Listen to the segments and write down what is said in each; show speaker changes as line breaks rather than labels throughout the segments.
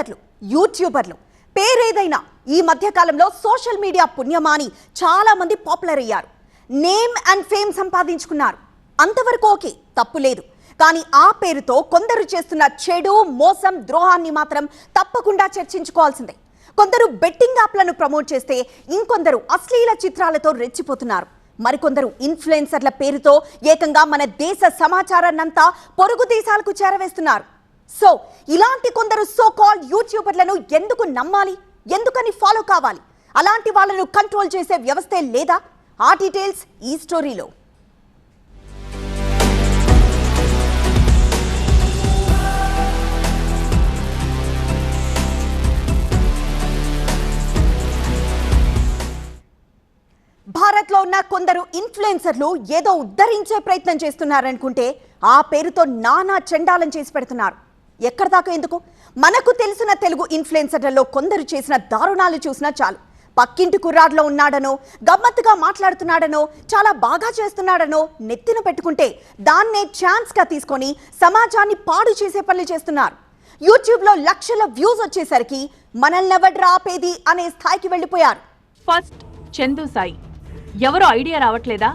ఇన్ఫ్లుయెన్సర్లు యూట్యూబర్లు. పేరేదైనా ఈ మధ్యకాలంలో సోషల్ మీడియా పుణ్యమాని చాలామంది పాపులర్ అయ్యారు నేమ్ అండ్ ఫేమ్ సంపాదించుకున్నారు. అంతవరకు ఓకే తప్పు లేదు. కానీ ఆ పేరుతో కొందరు చేస్తున్న చెడు మోసం ద్రోహాన్ని మాత్రం తప్పకుండా చర్చించుకోవాల్సిందే. కొందరు బెట్టింగ్ యాప్లను ప్రమోట్ చేస్తే ఇంకొందరు అశ్లీల చిత్రాలతో రెచ్చిపోతున్నారు. మరికొందరు ఇన్ఫ్లుయెన్సర్ల పేరుతో ఏకంగా మన దేశ సమాచారాన్నంతా పొరుగు దేశాలకు చేరవేస్తున్నారు. సో ఇలాంటి కొందరు సో కాల్డ్ యూట్యూబర్లను ఎందుకు నమ్మాలి? ఎందుకని ఫాలో కావాలి? అలాంటి వాళ్ళను కంట్రోల్ చేసే వ్యవస్థే లేదా? ఆ డీటెయిల్స్ ఈ స్టోరీలో భారత్లో ఉన్న కొందరు ఇన్ఫ్లుయెన్సర్లు ఏదో ఉద్ధరించే ప్రయత్నం చేస్తున్నారనుకుంటే ఆ పేరుతో నానా చెండాలను చేసి పెడుతున్నారు. ఎక్కడ దాకా ఎందుకు? మనకు తెలిసిన తెలుగు ఇన్ఫ్లుయెన్సర్లలో కొందరు చేసిన దారుణాలు చూసినా చాలు. పక్కింటి కుర్రాడ్లో ఉన్నాడనో గమ్మత్తుగా మాట్లాడుతున్నాడనో చాలా బాగా చేస్తున్నాడనో నెత్తిన పెట్టుకుంటే దాన్నే ఛాన్స్గా తీసుకొని సమాజాన్ని పాడు చేసే పనులు చేస్తున్నారు. యూట్యూబ్లో లక్షల వ్యూస్ వచ్చేసరికి మనల్ని ఎవడ్రా ఆపేది అనే స్థాయికి వెళ్ళిపోయారు.
ఫస్ట్ చందు సాయి. ఎవరు ఐడియా రావట్లేదా?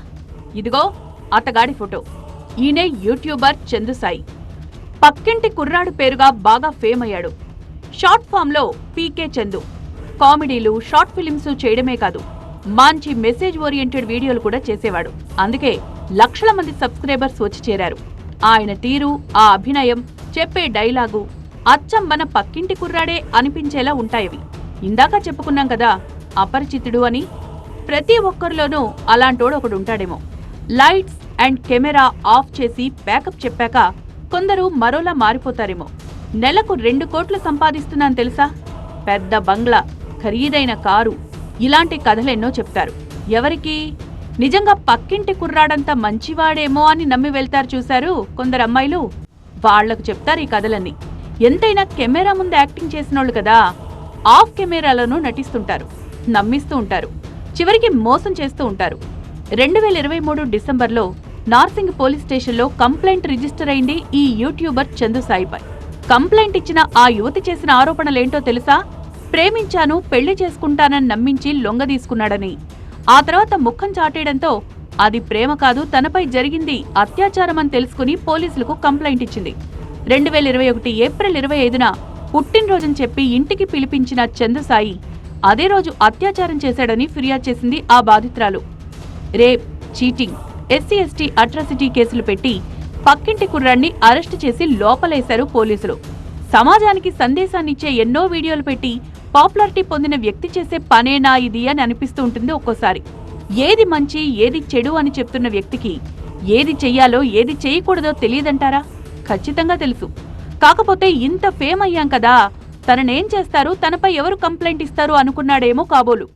ఇదిగో అతగాడి ఫోటో. ఈయనే యూట్యూబర్ చందు సాయి. పక్కింటి కుర్రాడు పేరుగా బాగా ఫేమ్ అయ్యాడు. షార్ట్ ఫామ్లో పీకే చందు. కామెడీలు షార్ట్ ఫిలిమ్స్ చేయడమే కాదు మంచి మెసేజ్ ఓరియంటెడ్ వీడియోలు కూడా చేసేవాడు. అందుకే లక్షల మంది సబ్స్క్రైబర్స్ వచ్చి చేరారు. ఆయన తీరు ఆ అభినయం చెప్పే డైలాగు అచ్చం మన పక్కింటి కుర్రాడే అనిపించేలా ఉంటాయవి. ఇందాక చెప్పుకున్నాం కదా అపరిచితుడు అని. ప్రతి ఒక్కరిలోనూ అలాంటోడు ఒకడు ఉంటాడేమో లైట్స్ అండ్ కెమెరా ఆఫ్ చేసి బ్యాకప్ చెప్పాక కొందరు మరోలా మారిపోతారేమో. నెలకు రెండు కోట్లు సంపాదిస్తున్నాను తెలుసా? పెద్ద బంగ్లా ఖరీదైన కారు ఇలాంటి కథలెన్నో చెప్తారు. ఎవరికి? నిజంగా పక్కింటి కుర్రాడంతా మంచివాడేమో అని నమ్మి వెళ్తారు చూశారు కొందరు అమ్మాయిలు. వాళ్ళకు చెప్తారు ఈ కథలన్నీ. ఎంతైనా కెమెరా ముందు యాక్టింగ్ చేసినోళ్ళు కదా ఆఫ్ కెమెరాలను నటిస్తుంటారు నమ్మిస్తూ ఉంటారు చివరికి మోసం చేస్తూ ఉంటారు. రెండు వేల ఇరవై మూడు డిసెంబర్లో నార్సింగ్ పోలీస్ స్టేషన్లో కంప్లైంట్ రిజిస్టర్ అయింది ఈ యూట్యూబర్ చందు సాయిపై కంప్లైంట్ ఇచ్చిన ఆ యువతి చేసిన ఆరోపణలేంటో తెలుసా? ప్రేమించాను పెళ్ళి చేసుకుంటానని నమ్మించి లొంగదీసుకున్నాడని ఆ తర్వాత ముఖం చాటేయడంతో అది ప్రేమ కాదు తనపై జరిగింది అత్యాచారం అని తెలుసుకుని పోలీసులకు కంప్లైంట్ ఇచ్చింది. రెండు వేల ఇరవై ఒకటి ఏప్రిల్ ఇరవై ఐదున పుట్టినరోజుని చెప్పి ఇంటికి పిలిపించిన చందుసాయి అదే రోజు అత్యాచారం చేశాడని ఫిర్యాదు చేసింది ఆ బాధితురాలు. Rape cheating SC ST atrocity కేసులు పెట్టి పక్కింటి కుర్రాన్ని అరెస్టు చేసి లోపలేశారు పోలీసులు. సమాజానికి సందేశాన్నిచ్చే ఎన్నో వీడియోలు పెట్టి పాపులారిటీ పొందిన వ్యక్తి చేసే పనేనా ఇది అని అనిపిస్తూ ఉంటుంది ఒక్కోసారి. ఏది మంచి ఏది చెడు అని చెప్తున్న వ్యక్తికి ఏది చెయ్యాలో ఏది చేయకూడదో తెలియదంటారా? ఖచ్చితంగా తెలుసు. కాకపోతే ఇంత ఫేమ్ అయ్యాం కదా తననేం చేస్తారు తనపై ఎవరు కంప్లైంట్ ఇస్తారు అనుకున్నాడేమో కాబోలు.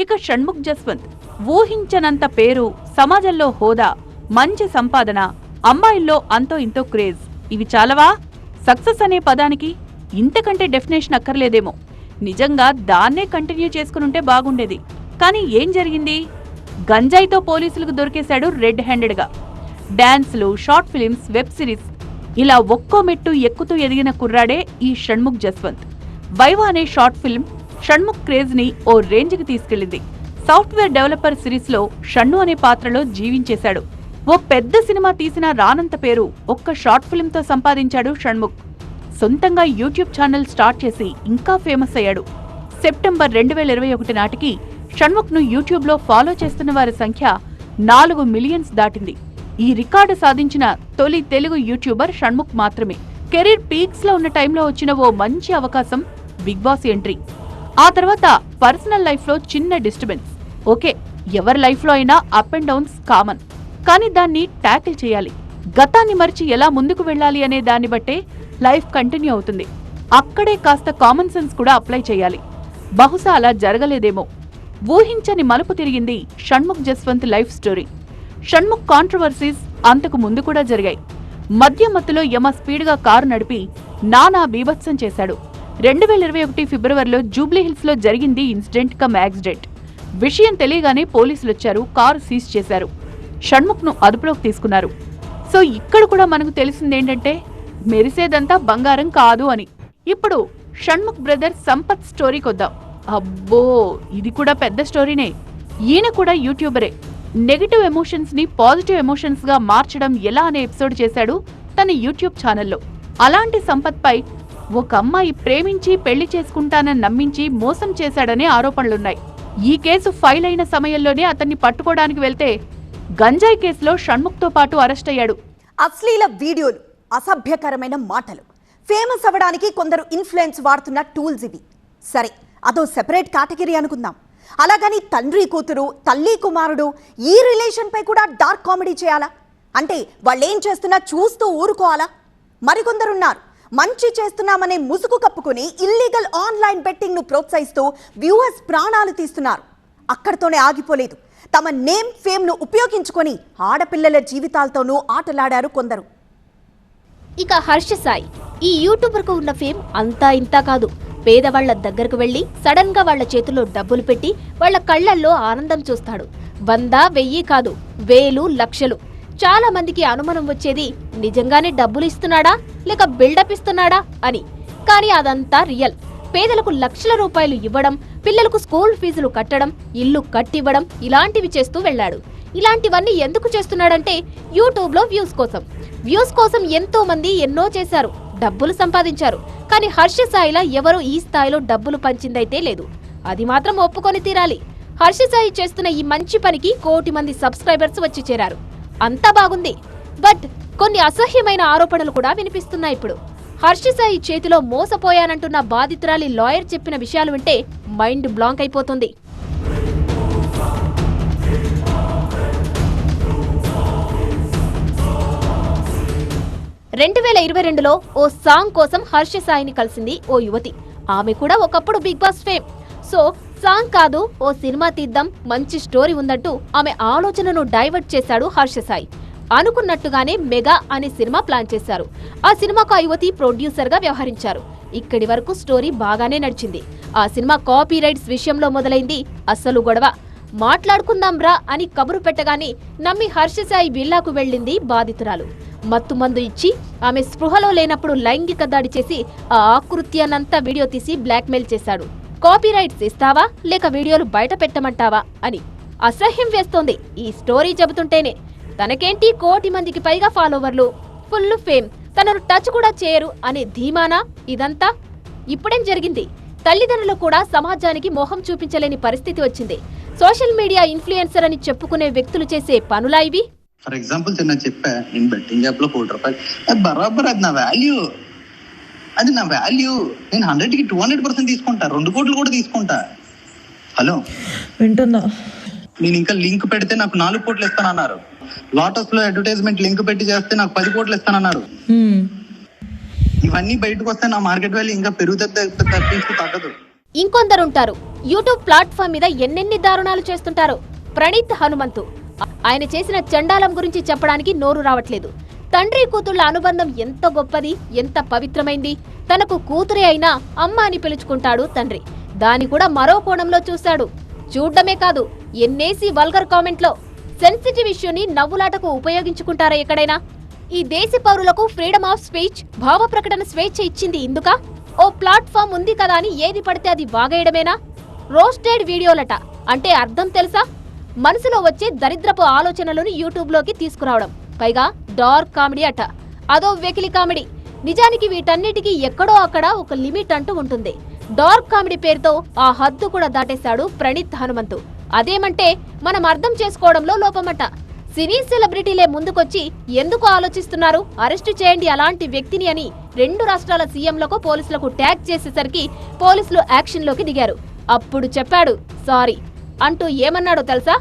ఇక షణ్ముఖ్ జస్వంత్. ఊహించనంత పేరు సమాజంలో హోదా మంచి సంపాదన అమ్మాయిల్లో అంతో ఇంతో క్రేజ్. ఇవి చాలవా? సక్సెస్ అనే పదానికి ఇంతకంటే డెఫినేషన్ అక్కర్లేదేమో. నిజంగా దాన్నే కంటిన్యూ చేసుకునుంటే బాగుండేది. కానీ ఏం జరిగింది? గంజాయితో పోలీసులకు దొరికేశాడు రెడ్ హ్యాండెడ్గా. డాన్స్లు షార్ట్ ఫిలిమ్స్ వెబ్ సిరీస్ ఇలా ఒక్కో మెట్టు ఎక్కుతూ ఎదిగిన కుర్రాడే ఈ షణ్ముఖ్ జస్వంత్. వైవా అనే షార్ట్ ఫిల్మ్ షణ్ముఖ్ క్రేజ్ని ఓ రేంజ్కి తీసుకెళ్ళింది సాఫ్ట్వేర్ డెవలపర్ సిరీస్లో షణ్ను అనే పాత్రలో జీవించేశాడు. ఓ పెద్ద సినిమా తీసిన రానంత పేరు ఒక్క షార్ట్ ఫిల్మ్తో సంపాదించాడు షణ్ముఖ్. సొంతంగా యూట్యూబ్ ఛానల్ స్టార్ట్ చేసి ఇంకా ఫేమస్ అయ్యాడు. సెప్టెంబర్ రెండు వేల ఇరవై ఒకటి నాటికి షణ్ముఖ్ను యూట్యూబ్లో ఫాలో చేస్తున్న వారి సంఖ్య నాలుగు మిలియన్స్ దాటింది. ఈ రికార్డు సాధించిన తొలి తెలుగు యూట్యూబర్ షణ్ముఖ్ మాత్రమే. కెరీర్ పీక్స్లో ఉన్న టైంలో వచ్చిన ఓ మంచి అవకాశం బిగ్ బాస్ ఎంట్రీ. ఆ తర్వాత పర్సనల్ లైఫ్లో చిన్న డిస్టర్బెన్స్. ఓకే ఎవరి లైఫ్లో అయినా అప్ అండ్ డౌన్స్ కామన్ కానీ దాన్ని ట్యాకిల్ చేయాలి. గతాన్ని మరిచి ఎలా ముందుకు వెళ్ళాలి అనే దాన్ని బట్టే లైఫ్ కంటిన్యూ అవుతుంది. అక్కడే కాస్త కామన్ సెన్స్ కూడా అప్లై చేయాలి. బహుశా అలా జరగలేదేమో. ఊహించని మలుపు తిరిగింది Shanmukh Jaswant life story. Shanmukh controversies అంతకు ముందు కూడా జరిగాయి. మద్య మత్తులో యమ స్పీడ్గా కారు నడిపి నానా బీభత్సం చేశాడు. రెండు వేల ఇరవై ఒకటి ఫిబ్రవరిలో జూబ్లీహిల్స్లో జరిగింది ఇన్సిడెంట్ కమ్ యాక్సిడెంట్. విషయం తెలియగానే పోలీసులు వచ్చారు కారు సీజ్ చేశారు. షణ్ముఖ్ను అదుపులోకి తీసుకున్నారు. సో ఇక్కడ కూడా మనకు తెలిసింది ఏంటంటే మెరిసేదంతా బంగారం కాదు అని. ఇప్పుడు షణ్ముఖ్ బ్రదర్ సంపత్ స్టోరీకి వద్దాం అబ్బో ఇది కూడా పెద్ద స్టోరీనే. ఈయన కూడా యూట్యూబరే. నెగటివ్ ఎమోషన్స్ని పాజిటివ్ ఎమోషన్స్గా మార్చడం ఎలా అనే ఎపిసోడ్ చేశాడు తన యూట్యూబ్ ఛానల్లో. అలాంటి సంపత్ పై ఒక అమ్మాయి ప్రేమించి పెళ్ళి చేసుకుంటానని నమ్మించి మోసం చేశాడనే ఆరోపణలున్నాయి. ఈ కేసు ఫైల్ అయిన సమయంలోనే అతన్ని పట్టుకోవడానికి వెళ్తే గంజాయి కేసులో షణ్ముఖ్తో పాటు అరెస్ట్ అయ్యాడు.
అశ్లీల వీడియోలు అసభ్యకరమైన మాటలు. ఫేమస్ అవ్వడానికి కొందరు ఇన్ఫ్లుయెన్స్ వాడుతున్న టూల్స్ ఇవి. సరే అదో సెపరేట్ కేటగిరీ అనుకుందాం. అలాగని తండ్రి కూతురు తల్లి కుమారుడు ఈ రిలేషన్పై కూడా డార్క్ కామెడీ చేయాలా? అంటే వాళ్ళు ఏం చేస్తున్నా చూస్తూ ఊరుకోవాలా? మరికొందరున్నారు. మంచి చేస్తున్నామనే ముసుగు కప్పుకొని ఇల్లీగల్ ఆన్లైన్ బెట్టింగ్ను ప్రోత్సహిస్తూ వ్యూవర్స్ ప్రాణాలు తీస్తున్నారు. అక్కడితోనే ఆగిపోలేదు. తమ నేమ్ ఫేమ్ను ఉపయోగించుకొని ఆడపిల్లల జీవితాలతోనూ ఆటలాడారు కొందరు.
ఇక హర్ష సాయి ఈ యూట్యూబర్కు ఉన్న ఫేమ్ అంతా ఇంతా కాదు. పేదవాళ్ళ దగ్గరకు వెళ్ళి సడన్గా వాళ్ళ చేతిలో డబ్బులు పెట్టి వాళ్ళ కళ్ళల్లో ఆనందం చూస్తాడు. వంద వెయ్యి కాదు వేలు లక్షలు. చాలా మందికి అనుమానం వచ్చేది నిజంగానే డబ్బులు ఇస్తున్నాడా? లేక బిల్డప్ ఇస్తున్నాడా? అని. కానీ అదంతా రియల్. పేదలకు లక్షల రూపాయలు ఇవ్వడం పిల్లలకు స్కూల్ ఫీజులు కట్టడం ఇల్లు కట్టివ్వడం ఇలాంటివి చేస్తూ వెళ్ళాడు. ఇలాంటివన్నీ ఎందుకు చేస్తున్నాడంటే యూట్యూబ్లో వ్యూస్ కోసం. వ్యూస్ కోసం ఎంతో మంది ఎన్నో చేశారు డబ్బులు సంపాదించారు. కానీ హర్ష సాయిలా ఎవరు ఈ స్థాయిలో డబ్బులు పంచిందైతే లేదు. అది మాత్రం ఒప్పుకొని తీరాలి. హర్ష సాయి చేస్తున్న ఈ మంచి పనికి కోటి మంది సబ్స్క్రైబర్స్ వచ్చి చేరారు. అంతా బాగుంది. బట్ కొన్ని అసహ్యమైన ఆరోపణలు కూడా వినిపిస్తున్నాయి ఇప్పుడు. హర్ష సాయి చేతిలో మోసపోయానంటున్న బాధితురాలి లాయర్ చెప్పిన విషయాలు వింటే మైండ్ బ్లాంక్ అయిపోతుంది. రెండు వేల ఇరవై రెండులో ఓ సాంగ్ కోసం హర్ష సాయిని కలిసింది ఓ యువతి. ఆమె కూడా ఒకప్పుడు Bigg Boss fame. So song కాదు ఓ సినిమా తీద్దాం మంచి స్టోరీ ఉందంటూ ఆమె ఆలోచనను డైవర్ట్ చేశాడు హర్ష సాయి అనుకున్నట్టుగానే మెగా అనే సినిమా ప్లాన్ చేశారు. ఆ సినిమాకు ఆ యువతి ప్రొడ్యూసర్గా వ్యవహరించారు. ఇక్కడి వరకు స్టోరీ బాగానే నడిచింది. ఆ సినిమా కాపీ రైట్స్ విషయంలో మొదలైంది. అస్సలు గొడవ. మాట్లాడుకుందాం రా అని కబురు పెట్టగానే నమ్మి హర్షసాయి బిల్లాకు వెళ్ళింది బాధితురాలు. మత్తు మందు ఇచ్చి ఆమె స్పృహలో లేనప్పుడు లైంగిక దాడి చేసి ఆ ఆకృత్యానంతా వీడియో తీసి బ్లాక్మెయిల్ చేశాడు. కాపీ రైట్స్ ఇస్తావా? లేక వీడియోలు బయట పెట్టమంటావా? అని అసహ్యం వేస్తోంది ఈ స్టోరీ చెబుతుంటేనే. తనకేంటి కోటి మందికి పైగా ఫాలోవర్లు? Full fame. తనను టచ్ కూడా చేయరు. అనే ధీమానా? ఇదంతా? ఇప్పుడేం జరిగింది? తల్లిదండ్రులు కూడా సమాజానికి మోహం చూపించలేని పరిస్థితి వచ్చింది. సోషల్ మీడియా ఇన్ఫ్లుయెన్సర్ అని చెప్పుకునే వ్యక్తులు చేసే పనులా ఇవి?
ఫర్ ఎగ్జాంపుల్ చిన్న చెప్పా నేను బెట్టింగ్ యాప్లో కోటి రూపాయలు. బరాబర్ అది నా వాల్యూ. అది నా వాల్యూ నేను హండ్రెడ్కి టూ హండ్రెడ్ పర్సెంట్ తీసుకుంటా. రెండు కోట్లు కూడా తీసుకుంటా. హలో?
వింటున్నా.
నేను ఇంకా లింక్ పెడితే నాకు నాలుగు కోట్లు ఇస్తానన్నారు. లోటస్లో అడ్వర్టైజ్మెంట్ లింక్ పెట్టి చేస్తే నాకు పది కోట్లు ఇస్తానన్నారు. ఇవన్నీ బయటకు వస్తే నా మార్కెట్ వాల్యూ ఇంకా పెరుగుతుంది తప్పించి తగ్గదు.
ఇంకొందరుంటారు. యూట్యూబ్ ప్లాట్ఫామ్ మీద ఎన్నెన్ని దారుణాలు చేస్తుంటారు. ప్రణీత్ హనుమంతు. ఆయన చేసిన చండాలం గురించి చెప్పడానికి నోరు రావట్లేదు. తండ్రి కూతుళ్ళ అనుబంధం ఎంత గొప్పది ఎంత పవిత్రమైంది. తనకు కూతురే అయినా అమ్మ అని పిలుచుకుంటాడు తండ్రి. దాని కూడా మరో కోణంలో చూశాడు. చూడ్డమే కాదు ఎన్నేసి వల్గర్ కామెంట్లో సెన్సిటివ్ ఇష్యూని నవ్వులాటకు ఉపయోగించుకుంటారా ఎక్కడైనా? ఈ దేశ పౌరులకు ఫ్రీడమ్ ఆఫ్ స్పీచ్ భావ ప్రకటన స్వేచ్ఛ ఇచ్చింది ఇందుక? ఓ ప్లాట్ఫామ్ ఉంది కదా అని ఏది పడితే అది బాగేయడమేనా రోస్టెడ్ వీడియోలట. అంటే అర్థం తెలుసా? మనసులో వచ్చే దరిద్రపు ఆలోచనలను యూట్యూబ్లోకి తీసుకురావడం. పైగా డార్క్ కామెడీ అట. అదో వెకిలి కామెడీ. నిజానికి వీటన్నిటికీ ఎక్కడో అక్కడ ఒక లిమిట్ అంటూ ఉంటుంది. డార్క్ కామెడీ పేరుతో ఆ హద్దు కూడా దాటేశాడు ప్రణీత్ హనుమంతు. అదేమంటే మనం అర్థం చేసుకోవడంలో లోపమట. సినీ సెలబ్రిటీలే ముందుకొచ్చి ఎందుకు ఆలోచిస్తున్నారు? అరెస్టు చేయండి అలాంటి వ్యక్తిని అని రెండు రాష్ట్రాల సీఎంలకు పోలీసులకు ట్యాగ్ చేసేసరికి పోలీసులు యాక్షన్లోకి దిగారు. అప్పుడు చెప్పాడు సారీ. అంటూ ఏమన్నాడో తెలుసా?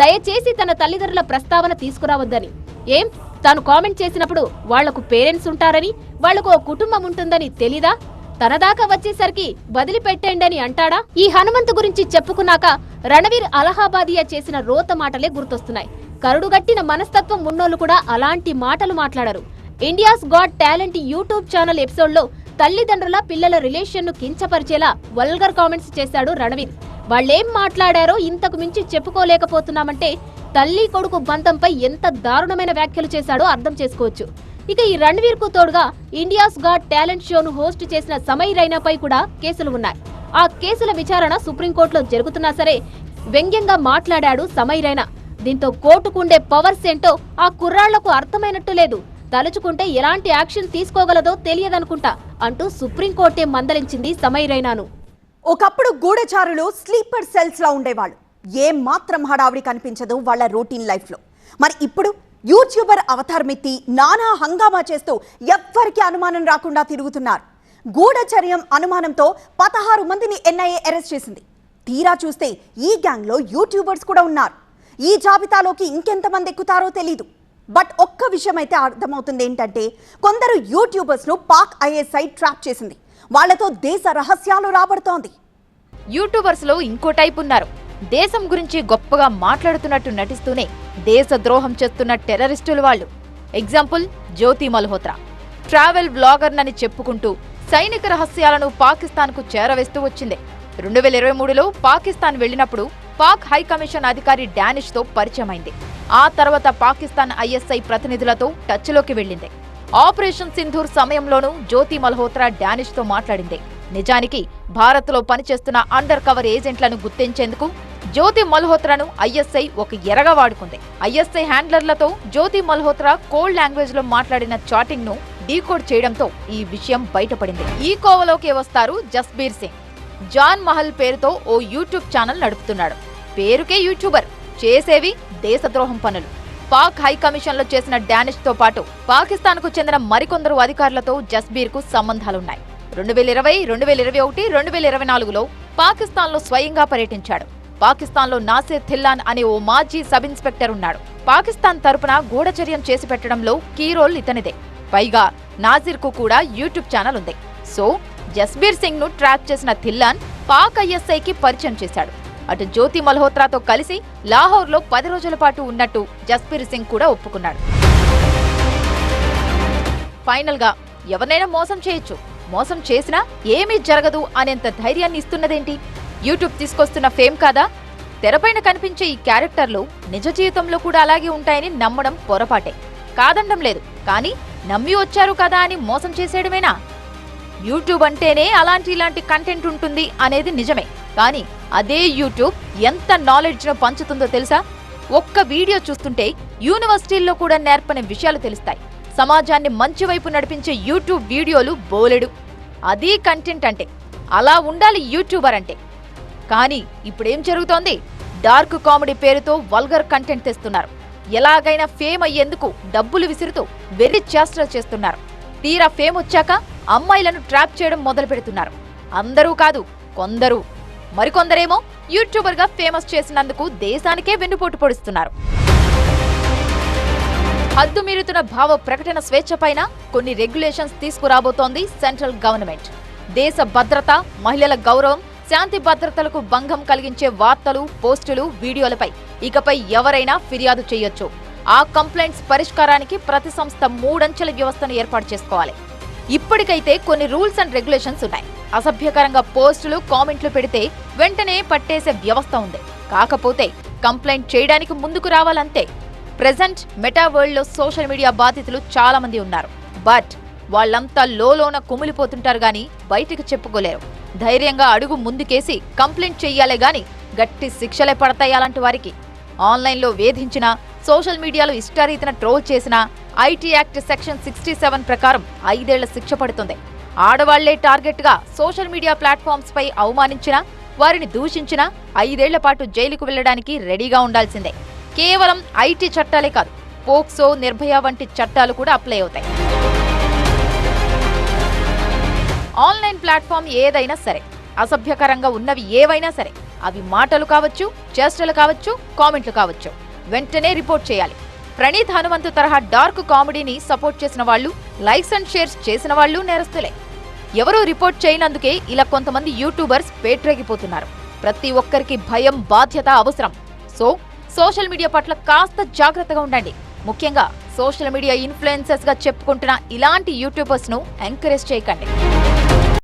దయచేసి తన తల్లిదండ్రుల ప్రస్తావన తీసుకురావద్దని. ఏం? తాను కామెంట్ చేసినప్పుడు వాళ్ళకు పేరెంట్స్ ఉంటారని వాళ్ళకు ఓ కుటుంబం ఉంటుందని తెలీదా? తనదాకా వచ్చేసరికి వచ్చేసరికి అని అంటాడా? ఈ హనుమంతు గురించి చెప్పుకున్నాక రణవీర్ అలహాబాదియా చేసిన రోత మాటలే గుర్తొస్తున్నాయి. కరుడుగట్టిన మనస్తత్వం ఉన్నోళ్ళు కూడా అలాంటి మాటలు మాట్లాడరు. India's Got Talent YouTube channel ఎపిసోడ్లో తల్లిదండ్రుల పిల్లల రిలేషన్ను కించపరిచేలా వల్గర్ కామెంట్స్ చేశాడు రణవీర్. వాళ్ళేం మాట్లాడారో ఇంతకు మించి చెప్పుకోలేకపోతున్నామంటే తల్లి కొడుకు బంధంపై ఎంత దారుణమైన వ్యాఖ్యలు చేశాడో అర్థం చేసుకోవచ్చు. ఇక ఈ రణ్వీర్కు తోడుగా ఇండియాస్ గాట్ టాలెంట్ షోను హోస్ట్ చేసిన సమయ్ రైనాపై కూడా కేసులు ఉన్నాయి. ఆ కేసుల విచారణ సుప్రీంకోర్టులో జరుగుతున్నా సరే వ్యంగ్యంగా మాట్లాడాడు సమయ్ రైనా. దీంతో కోర్టుకుండే పవర్స్ ఏంటో ఆ కుర్రాళ్ళకు అర్థమైనట్టు లేదు. తలుచుకుంటే ఎలాంటి యాక్షన్ తీసుకోగలదో తెలియదనుకుంటా అంటూ సుప్రీంకోర్టే మందలించింది సమయ్ రైనాను.
ఒకప్పుడు గూఢచారులు స్లీపర్ సెల్స్ లా ఉండేవాళ్ళు. ఏ మాత్రం హడావిడి కనిపించదు వాళ్ళ రొటీన్ లైఫ్లో మరి ఇప్పుడు యూట్యూబర్ అవతారమెత్తి నానా హంగామా చేస్తూ ఎవ్వరికి అనుమానం రాకుండా తిరుగుతున్నారు. గూఢచర్యం అనుమానంతో పదహారు మందిని ఎన్ఐఏ అరెస్ట్ చేసింది. తీరా చూస్తే ఈ గ్యాంగ్లో యూట్యూబర్స్ కూడా ఉన్నారు. ఈ జాబితాలోకి ఇంకెంతమంది ఎక్కుతారో తెలీదు. బట్ ఒక్క విషయం అయితే అర్థమవుతుంది ఏంటంటే కొందరు యూట్యూబర్స్ను పాక్ ఐఎస్ఐ ట్రాప్ చేసింది. వాళ్ళతో దేశ రహస్యాలు రాబడుతోంది.
యూట్యూబర్స్లో ఇంకో టైప్ ఉన్నారు. దేశం గురించి గొప్పగా మాట్లాడుతున్నట్టు నటిస్తూనే దేశ ద్రోహం చేస్తున్న టెర్రరిస్టులు వాళ్ళు. ఎగ్జాంపుల్ జ్యోతి మల్హోత్రా. ట్రావెల్ బ్లాగర్నని చెప్పుకుంటూ సైనిక రహస్యాలను పాకిస్తాన్కు చేరవేస్తూ వచ్చింది. రెండు వేల ఇరవై మూడులో పాకిస్తాన్ వెళ్ళినప్పుడు పాక్ హైకమిషన్ అధికారి డానిష్తో పరిచయమైంది. ఆ తర్వాత పాకిస్తాన్ ఐఎస్ఐ ప్రతినిధులతో టచ్లోకి వెళ్ళింది. ఆపరేషన్ సింధూర్ సమయంలోనూ జ్యోతి మల్హోత్రా డానిష్తో మాట్లాడింది. నిజానికి భారత్లో పనిచేస్తున్న అండర్ కవర్ ఏజెంట్లను గుర్తించేందుకు జ్యోతి మల్హోత్రాను ఐఎస్ఐ ఒక ఎరగా వాడుకుంది. ఐఎస్ఐ హ్యాండ్లర్లతో జ్యోతి మల్హోత్రా కోల్డ్ లాంగ్వేజ్లో మాట్లాడిన చాటింగ్ను డీకోడ్ చేయడంతో ఈ విషయం బయటపడింది. ఈ కోవలోకి వస్తారు జస్బీర్ సింగ్. జాన్ మహల్ పేరుతో ఓ యూట్యూబ్ ఛానల్ నడుపుతున్నాడు. పేరుకే యూట్యూబర్. చేసేవి దేశద్రోహం పనులు. పాక్ హై కమిషన్లో చేసిన డానిష్తో పాటు పాకిస్తాన్కు చెందిన మరికొందరు అధికారులతో జస్బీర్కు సంబంధాలున్నాయి. రెండు వేల ఇరవై రెండు వేల ఇరవై ఒకటి రెండు వేల ఇరవై నాలుగులో పాకిస్తాన్లో స్వయంగా పర్యటించాడు. పాకిస్తాన్లో నాసిర్ థిల్లాన్ అనే ఓ మాజీ సబ్ ఇన్స్పెక్టర్ ఉన్నాడు. పాకిస్తాన్ తరపున గూఢచర్యం చేసి పెట్టడంలో కీ రోల్ ఇతనిదే. పైగా నాసిర్కు కూడా యూట్యూబ్ ఛానల్ ఉంది. సో జస్బీర్ సింగ్ను ట్రాక్ చేసిన థిల్లాన్ పాక్ ఐఎస్ఐకి పరిచయం చేశాడు. అటు జ్యోతి మల్హోత్రాతో కలిసి లాహోర్లో పది రోజుల పాటు ఉన్నట్టు జస్బీర్ సింగ్ కూడా ఒప్పుకున్నాడు. ఫైనల్గా ఎవరినైనా మోసం చేయొచ్చు. మోసం చేసినా ఏమీ జరగదు అనేంత ధైర్యాన్ని ఇస్తున్నదేంటి? యూట్యూబ్ తీసుకొస్తున్న ఫేమ్ కాదా? తెరపైన కనిపించే ఈ క్యారెక్టర్లు నిజ జీవితంలో కూడా అలాగే ఉంటాయని నమ్మడం పొరపాటే. కాదండం లేదు కానీ నమ్మి వచ్చారు కదా అని మోసం చేసేయడమేనా? యూట్యూబ్ అంటేనే అలాంటి ఇలాంటి కంటెంట్ ఉంటుంది అనేది నిజమే కానీ అదే యూట్యూబ్ ఎంత నాలెడ్జ్ను పంచుతుందో తెలుసా? ఒక్క వీడియో చూస్తుంటే యూనివర్సిటీల్లో కూడా నేర్పని విషయాలు తెలుస్తాయి. సమాజాన్ని మంచి వైపు నడిపించే యూట్యూబ్ వీడియోలు బోలెడు. అదీ కంటెంట్ అంటే అలా ఉండాలి యూట్యూబర్ అంటే. కానీ ఇప్పుడేం జరుగుతోంది? డార్క్ కామెడీ పేరుతో వల్గర్ కంటెంట్ తెస్తున్నారు. ఎలాగైనా ఫేమ్ అయ్యేందుకు డబ్బులు విసురుతూ వెర్రి చేష్టలు చేస్తున్నారు. తీరా ఫేమ్ వచ్చాక అమ్మాయిలను ట్రాప్ చేయడం మొదలు పెడుతున్నారు. అందరూ కాదు కొందరు. మరికొందరేమో యూట్యూబర్గా ఫేమస్ చేసినందుకు దేశానికే వెన్నుపోటు పొడుస్తున్నారు. హద్దు మీరుతున్న భావ ప్రకటన స్వేచ్ఛపైన కొన్ని రెగ్యులేషన్స్ తీసుకురాబోతోంది సెంట్రల్ గవర్నమెంట్. దేశ భద్రత మహిళల గౌరవం శాంతి భద్రతలకు భంగం కలిగించే వార్తలు పోస్టులు వీడియోలపై ఇకపై ఎవరైనా ఫిర్యాదు చేయొచ్చు. ఆ కంప్లైంట్స్ పరిష్కారానికి ప్రతి సంస్థ మూడంచెల వ్యవస్థను ఏర్పాటు చేసుకోవాలి. ఇప్పటికైతే కొన్ని రూల్స్ అండ్ రెగ్యులేషన్స్ ఉన్నాయి. అసభ్యకరంగా పోస్టులు కామెంట్లు పెడితే వెంటనే పట్టేసే వ్యవస్థ ఉంది. కాకపోతే కంప్లైంట్ చేయడానికి ముందుకు రావాలంతే. ప్రెజెంట్ మెటా వరల్డ్లో సోషల్ మీడియా బాధితులు చాలామంది ఉన్నారు. బట్ వాళ్ళంతా లోలోన కుమిలిపోతుంటారు గాని బయటికి చెప్పుకోలేరు. ధైర్యంగా అడుగు ముందుకేసి కంప్లైంట్ చెయ్యాలే గాని గట్టి శిక్షలే పడతాయి అలాంటి వారికి. ఆన్లైన్లో వేధించినా సోషల్ మీడియాలో ఇష్టారీతిన ట్రోల్ చేసినా IT act section sixty seven ప్రకారం ఐదేళ్ళ శిక్ష పడుతుంది. ఆడవాళ్ళే టార్గెట్గా సోషల్ మీడియా ప్లాట్ఫామ్స్పై అవమానించినా వారిని దూషించినా ఐదేళ్ళ పాటు జైలుకు వెళ్ళడానికి రెడీగా ఉండాల్సిందే. కేవలం ఐటీ చట్టాలే కాదు పోక్సో నిర్భయ వంటి చట్టాలు కూడా అప్లై అవుతాయి. ఆన్లైన్ ప్లాట్ఫామ్ ఏదైనా సరే అసభ్యకరంగా ఉన్నవి ఏవైనా సరే అవి మాటలు కావచ్చు చేష్టలు కావచ్చు కామెంట్లు కావచ్చు వెంటనే రిపోర్ట్ చేయాలి. ప్రణీత్ హనుమంతు తరహా డార్క్ కామెడీని సపోర్ట్ చేసిన వాళ్ళు లైక్స్ అండ్ షేర్స్ చేసిన వాళ్ళు నేరస్తులే. ఎవరూ రిపోర్ట్ చేయనందుకే ఇలా కొంతమంది యూట్యూబర్స్ పేట్రేగిపోతున్నారు. ప్రతి ఒక్కరికి భయం బాధ్యత అవసరం. సో సోషల్ మీడియా పట్ల కాస్త జాగ్రత్తగా ఉండండి. ముఖ్యంగా సోషల్ మీడియా ఇన్ఫ్లుయెన్సర్స్గా చెప్పుకుంటున్న ఇలాంటి యూట్యూబర్స్ను ఎంకరేజ్ చేయకండి.